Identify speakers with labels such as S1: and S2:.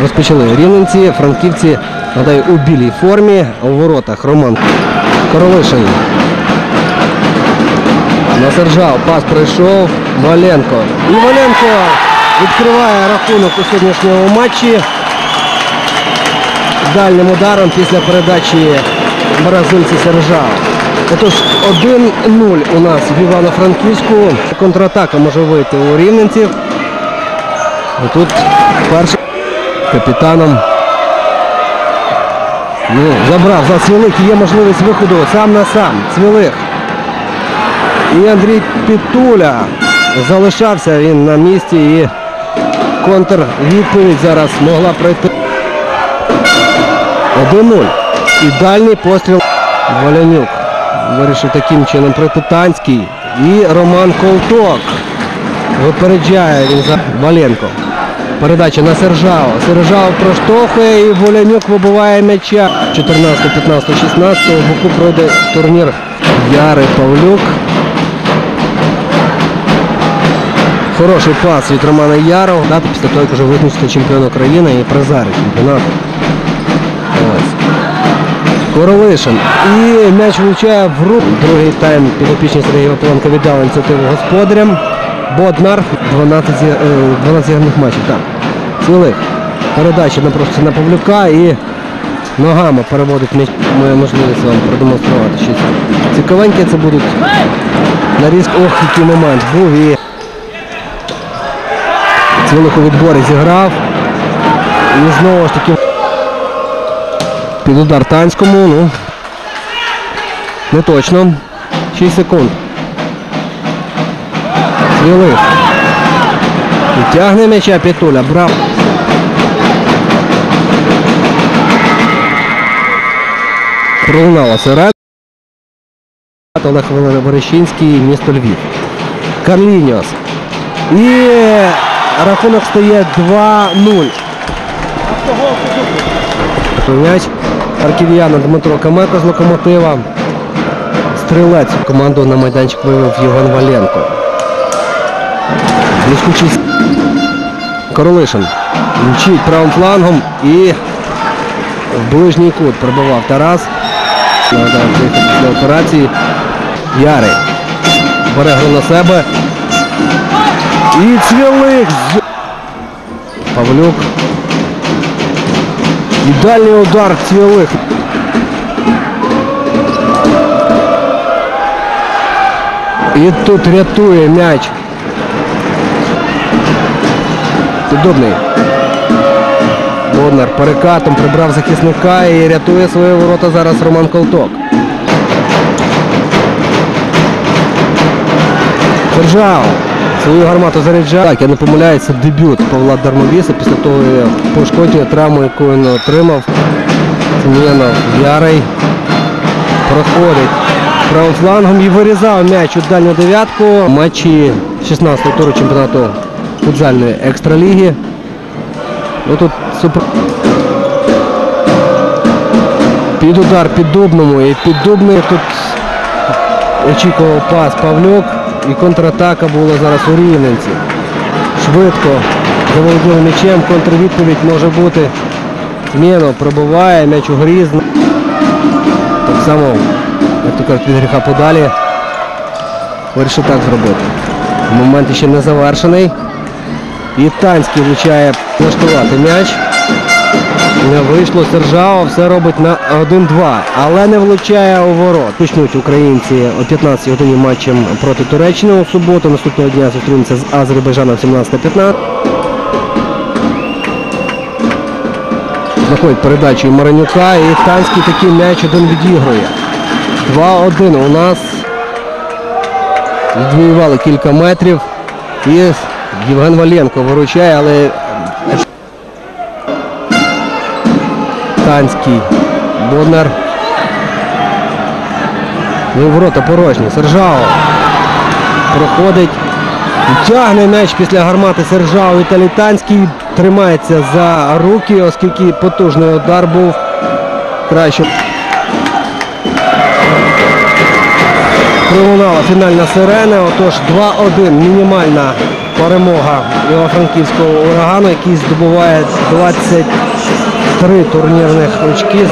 S1: Розпочали рівненці, франківці, нагадаю, у білій формі, у воротах Роман Королишин. На Сержал пас пройшов. Валенко. І Валенко відкриває рахунок у сьогоднішньому матчі. Дальнім ударом після передачі бразильці Сержал. Отож, 1-0 у нас в Івано-Франківську. Контратака може вийти у рівненців. Тут першим капітаном ну, забрав за Цвілик. Є можливість виходу сам на сам. Цвілих. І Андрій Пітуля залишався він на місці і контрвідповідь зараз могла пройти. 1-0. І дальній постріл Валянюк. Вирішив таким чином пройти Танський. І Роман Колток. Випереджає він за Валенко. Передача на Сержао. Сержао проштовхує і Волянюк вибиває м'яча. 14, 15, 16 в боку пройде турнір Ярий Павлюк. Хороший пас від Романа Ярова. Після того, як вже визначити чемпіон України і призери чемпіонату. Ось. Королишин. І м'яч влучає в руку. Другий тайм підопічний Сергія Вапиленко віддав ініціативу господарям. Боднар 12, зі- е, 12 ігрових матчів. Так. Цілих. Передача на просто на Павлюка і ногами переводить. Має можливість вам продемонструвати щось. Цікавеньке це будуть нарізки. Ох, який момент був і Цвілих у відборі зіграв. І знову ж таки під удар Танському. Ну, не точно. 6 секунд. Цвілих. І тягне м'яча Петуля. Брав. Пролунала серед. Олег Верещинський, місто Львів. Карліньос. І рахунок стає 2-0. М'яч харків'яна Дмитро Камеко з локомотива. Стрілець команду на майданчик вивів Євген Валенко. Блискучий Королишин. Мчить правим флангом і в ближній кут пробивав Тарас. Після операції. Ярий. Бере гру на себе. І цвілих. Павлюк. І дальній удар цвілих. І тут рятує м'яч. Удобний. Боднар перекатом прибрав захисника і рятує свої ворота зараз Роман Колток. Держав. Свою гармату заряджав. Так, я не помиляюся, дебют Павла Дармовіса після того пошкодження травму, яку він отримав. Семенов Ярий проходить правим флангом і вирізав м'яч у дальню дев'ятку. Матчі 16-го туру чемпіонату футзальної екстраліги. Ну супер. Під удар під Дубному і під Дубною тут очікував пас Павлюк і контратака була зараз у Рівненці. Швидко заволоділи м'ячем, контрвідповідь може бути. Зміно пробиває, м'яч у грізно. Так само, як то кажуть, від гріха подалі. Вирішив так зробити. Момент ще не завершений. І Танський влучає влаштувати м'яч. Не вийшло Сержао, все робить на 1-2, але не влучає у ворот. Почнуть українці о 15 годині матчем проти Туреччини у суботу. Наступного дня зустрінуться з Азербайджаном 17-15. Знаходить передачу Маранюка і Танський такий м'яч один відігрує. 2-1 у нас. Відвоювали кілька метрів. І Євген Валенко виручає, але Танський. Боднар. Ну, ворота порожні. Сержао. Проходить. Тягне м'яч після гармати Сержао. Віталій Танський тримається за руки, оскільки потужний удар був краще. Пролунала фінальна сирена. Отож 2-1. Мінімальна перемога Івано-Франківського урагану, який здобуває 23 турнірних очки.